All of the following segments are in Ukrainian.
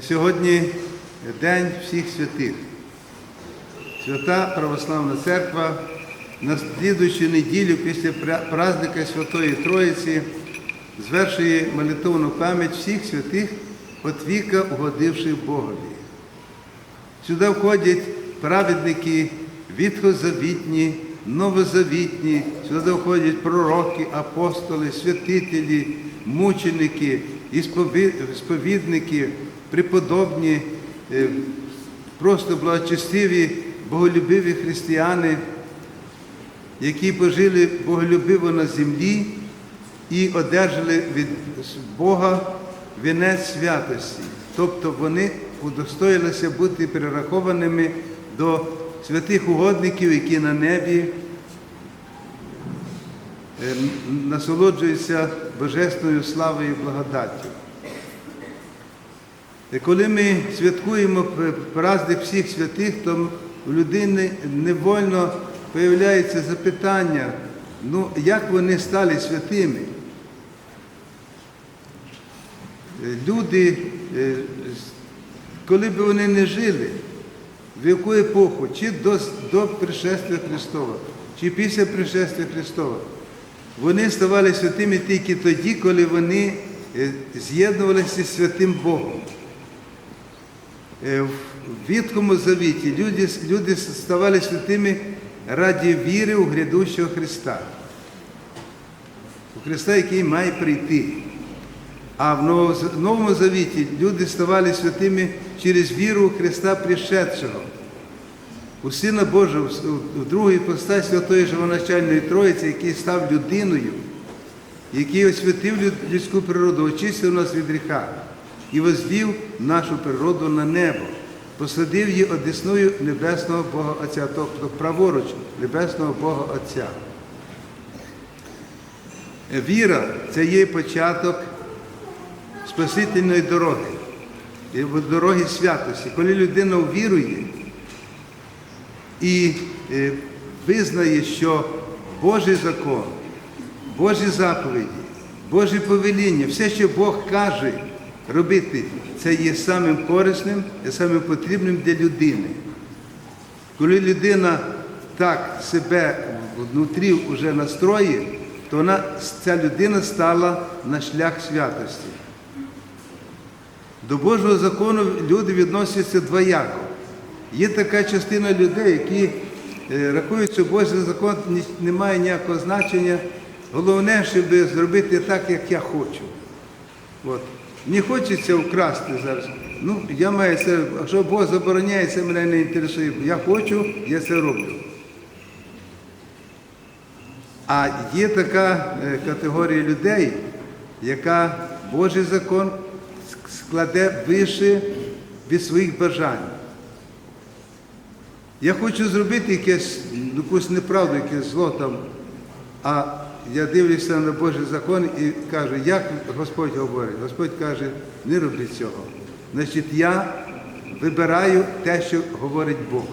Сьогодні День всіх святих. Свята Православна Церква на слідуючу неділю після праздника Святої Троїці звершує молитовну пам'ять всіх святих, от віка угодивших Богові. Сюди входять праведники відхозавітні, новозавітні, сюди входять пророки, апостоли, святителі, мученики, сповідники, преподобні, е, просто благочестиві, боголюбиві християни, які пожили боголюбиво на землі і одержали від Бога вінець святості. Тобто вони удостоїлися бути перерахованими до святих угодників, які на небі е, насолоджуються божественною славою і благодаттю. Коли ми святкуємо праздник всіх святих, то у людини невольно появляється запитання, ну як вони стали святими? Е, Люди, е, коли б вони не жили, в яку епоху, чи до, до пришестя Христова, чи після пришестя Христова, вони ставали святими тільки тоді, коли вони е, з'єднувалися з святим Богом. Е, В Віткому Завіті люди, люди ставали святими раді віри у грядущого Христа. У Христа, який має прийти. А в Новому Завіті люди ставали святими через віру у Христа пришедшого, у Сина Божого, у другої постаті Святої Живоначальної Троїці, який став людиною, який освятив людську природу, очистив нас від гріха і возвів нашу природу на небо, посадив її одесною Небесного Бога Отця, тобто праворуч Небесного Бога Отця. Віра це є початок спасительної дороги, дороги святості. Коли людина вірує і е, визнає, що Божий закон, Божі заповіді, Божі повеління, все, що Бог каже робити, це є самим корисним і самим потрібним для людини. Коли людина так себе внутрі вже настроїть, то вона, ця людина стала на шлях святості. До Божого закону люди відносяться двояко. Є така частина людей, які е, рахують, що Божий закон не має ніякого значення. Головне, щоб зробити так, як я хочу. От. Мені хочеться вкрасти зараз. Ну, я маю це, якщо Бог забороняє, це мене не інтересує. Я хочу, я це роблю. А є така е, категорія людей, яка Божий закон складе вище від своїх бажань. Я хочу зробити якесь, якусь неправду, якесь зло там, а я дивлюся на Божий закон і кажу, як Господь говорить? Господь каже, не роби цього. Значить, я вибираю те, що говорить Бог.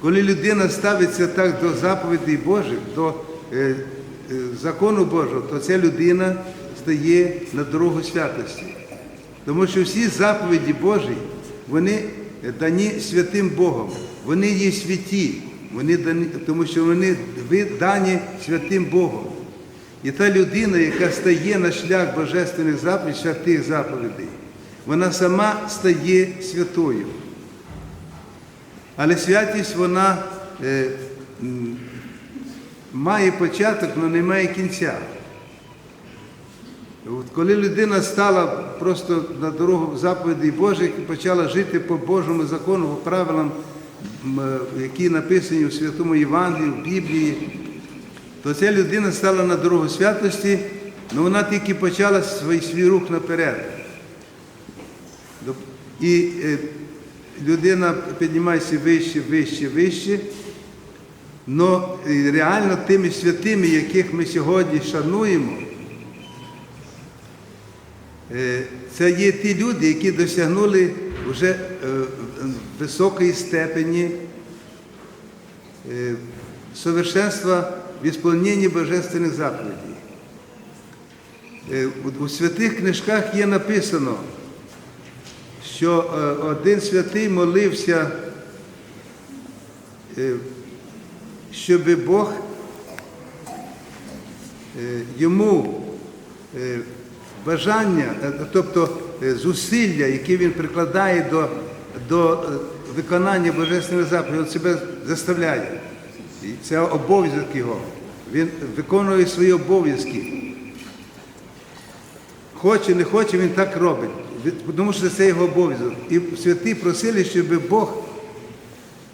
Коли людина ставиться так до заповідей Божих, до е, е, закону Божого, то ця людина стає на дорогу святості. Тому що всі заповіді Божі, вони дані святим Богом, вони є святі, вони дані, тому що вони дані святим Богом. І та людина, яка стає на шлях божественних заповідей, святих заповідей, вона сама стає святою. Але святість вона е, має початок, але не має кінця. От коли людина стала просто на дорогу заповідей Божих і почала жити по Божому закону, по правилам, які написані у Святому Євангелії, в Біблії, то ця людина стала на дорогу святості, але вона тільки почала свій, свій рух наперед. І е, людина піднімається вище, вище, вище. але реально тими святими, яких ми сьогодні шануємо, це є ті люди, які досягнули вже е, високої степені е, совершенства в ісполненні божественних заповідей. Е, у- святих книжках є написано, що е, один святий молився, е, щоб Бог е, йому е, бажання, е, тобто е, зусилля, які він прикладає до, до е, виконання Божественної заповіді, він себе заставляє. І це обов'язок його. Він виконує свої обов'язки. Хоче, не хоче, він так робить. Тому що це його обов'язок. І святі просили, щоб Бог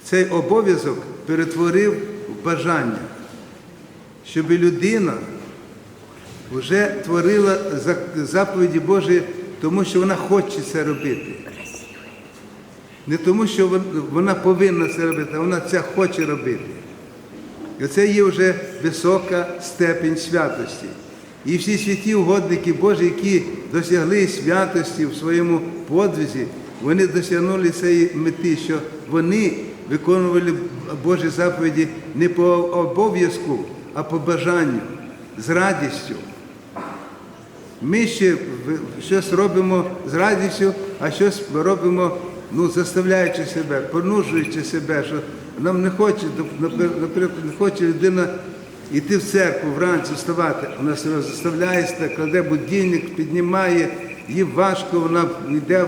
цей обов'язок перетворив в бажання, щоб людина вже творила заповіді Божі, тому що вона хоче це робити. Не тому, що вона повинна це робити, а вона це хоче робити. І це є вже висока степень святості. І всі святі угодники Божі, які досягли святості в своєму подвизі, вони досягнули цієї мети, що вони виконували Божі заповіді не по обов'язку, а по бажанню, з радістю. Ми ще щось робимо з радістю, а щось робимо, ну, заставляючи себе, понужуючи себе, що нам не хоче, наприклад, не хоче людина йти в церкву вранці вставати. Вона себе заставляє, кладе будильник, піднімає, їй важко, вона йде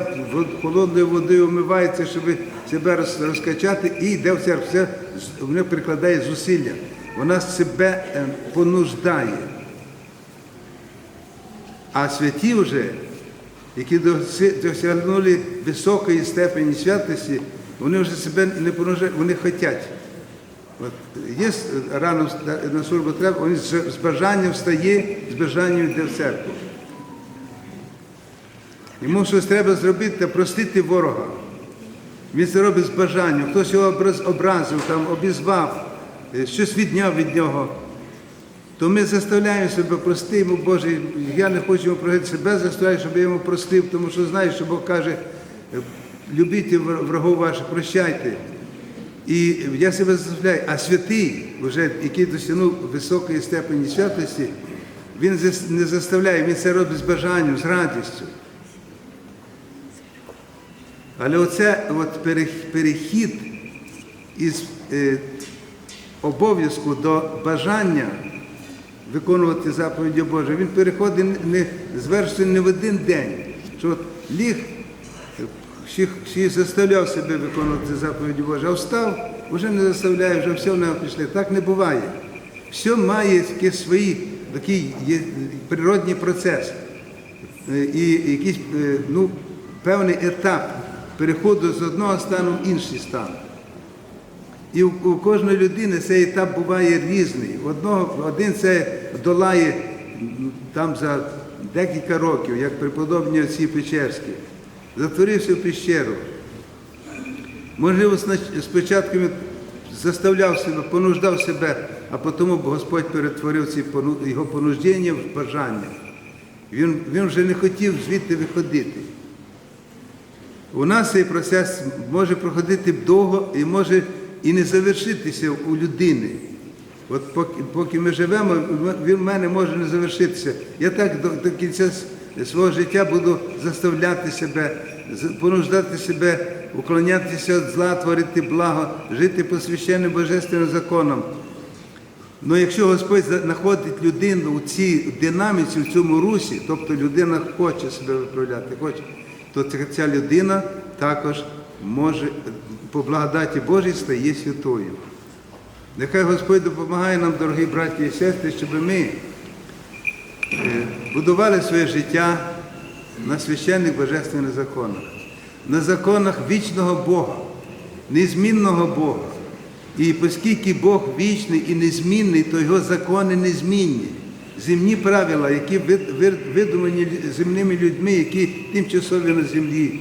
холодною водою, вмивається, щоб себе роз- розкачати, і йде в церкву. Все з- вона прикладає зусилля. Вона себе е, понуждає. А святі вже, які досягнули високої степені святості, вони вже себе не понужають, вони хочуть. От є рано на службу треба, він з бажанням встає, з бажанням йде в церкву. Йому щось треба зробити та простити ворога. Він це робить з бажанням. Хтось його образ- образив, там, обізвав, е, щось відняв від нього. То ми заставляємо себе прости йому, Боже, я не хочу йому просити себе, заставляю, щоб я йому простив, тому що знаю, що Бог каже, любіть вр- врагов ваших, прощайте. І я себе заставляю, а святий, вже, який досягнув високої степені святості, він не заставляє, він це робить з бажанням, з радістю. Але оце от перехід із е, обов'язку до бажання виконувати заповіді Божі, він переходить не звершується не в один день. Що от ліг, е, всі заставляв себе виконувати заповіді Божі, а встав, вже не заставляє, вже все в нього пішли. Так не буває. Все має якийсь свій такий є, природний процес е, і якийсь е, ну, певний етап переходу з одного стану в інший стан. І у, у кожної людини цей етап буває різний. Одного, один це долає там за декілька років, як преподобні отці Печерські, затворився в пещеру. Можливо, спочатку він заставляв себе, понуждав себе, а потім Господь перетворив ці його понуждення в бажання. Він, він вже не хотів звідти виходити. У нас цей процес може проходити довго і може і не завершитися у людини. От поки, поки ми живемо, він в мене може не завершитися. Я так до, до кінця свого життя буду заставляти себе, понуждати себе, уклонятися від зла, творити благо, жити по священним божественним законам. Ну, якщо Господь знаходить людину у цій динаміці, в цьому русі, тобто людина хоче себе виправляти, хоче, то ця людина також може по благодаті Божій стає святою. Нехай Господь допомагає нам, дорогі браті і сестри, щоб ми е, будували своє життя на священних божественних законах, на законах вічного Бога, незмінного Бога. І оскільки Бог вічний і незмінний, то його закони незмінні. Земні правила, які вид- вид- видумані земними людьми, які тимчасові на землі,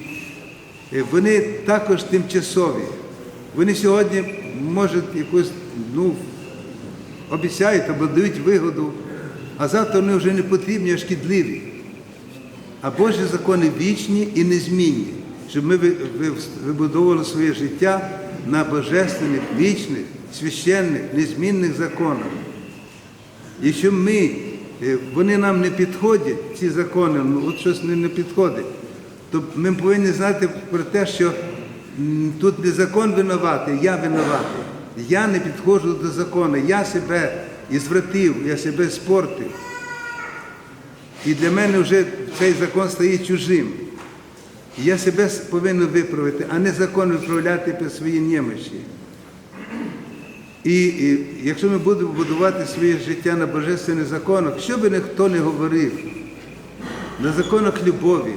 вони також тимчасові. Вони сьогодні можуть якусь, ну, обіцяють або дають вигоду, а завтра вони вже не потрібні, а шкідливі. А Божі закони вічні і незмінні, щоб ми ви- ви- вибудовували своє життя на божественних, вічних, священних, незмінних законах. Якщо ми, е, вони нам не підходять, ці закони, ну от щось не підходить, то ми повинні знати про те, що тут не закон винуватий, я винуватий. Я не підходжу до закону, я себе і звратив, я себе спортив. І для мене вже цей закон стає чужим. Я себе повинен виправити, а не закон виправляти по своїй немощі. І, і якщо ми будемо будувати своє життя на божественних законах, що би ніхто не говорив, на законах любові,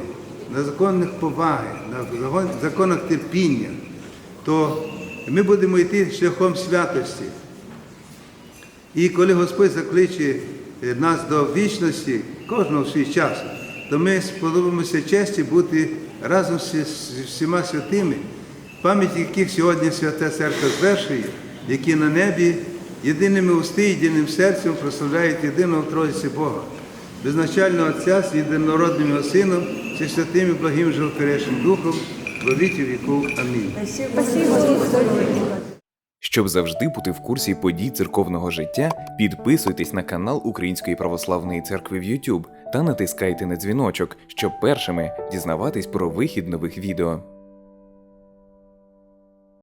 на законах поваги, на законах терпіння, то ми будемо йти шляхом святості. І коли Господь закличе е, нас до вічності, кожного в свій час, то ми сподобаємося честі бути разом з всіма святими, пам'ять яких сьогодні Свята Церква звершує, які на небі єдиними усти, єдиним серцем прославляють єдиного Тройці Бога, безначального Отця з єдинородним Сином, зі святим і благим животворящим Духом, во віки віків. Амінь. Щоб завжди бути в курсі подій церковного життя, підписуйтесь на канал Української православної церкви в YouTube та натискайте на дзвіночок, щоб першими дізнаватись про вихід нових відео.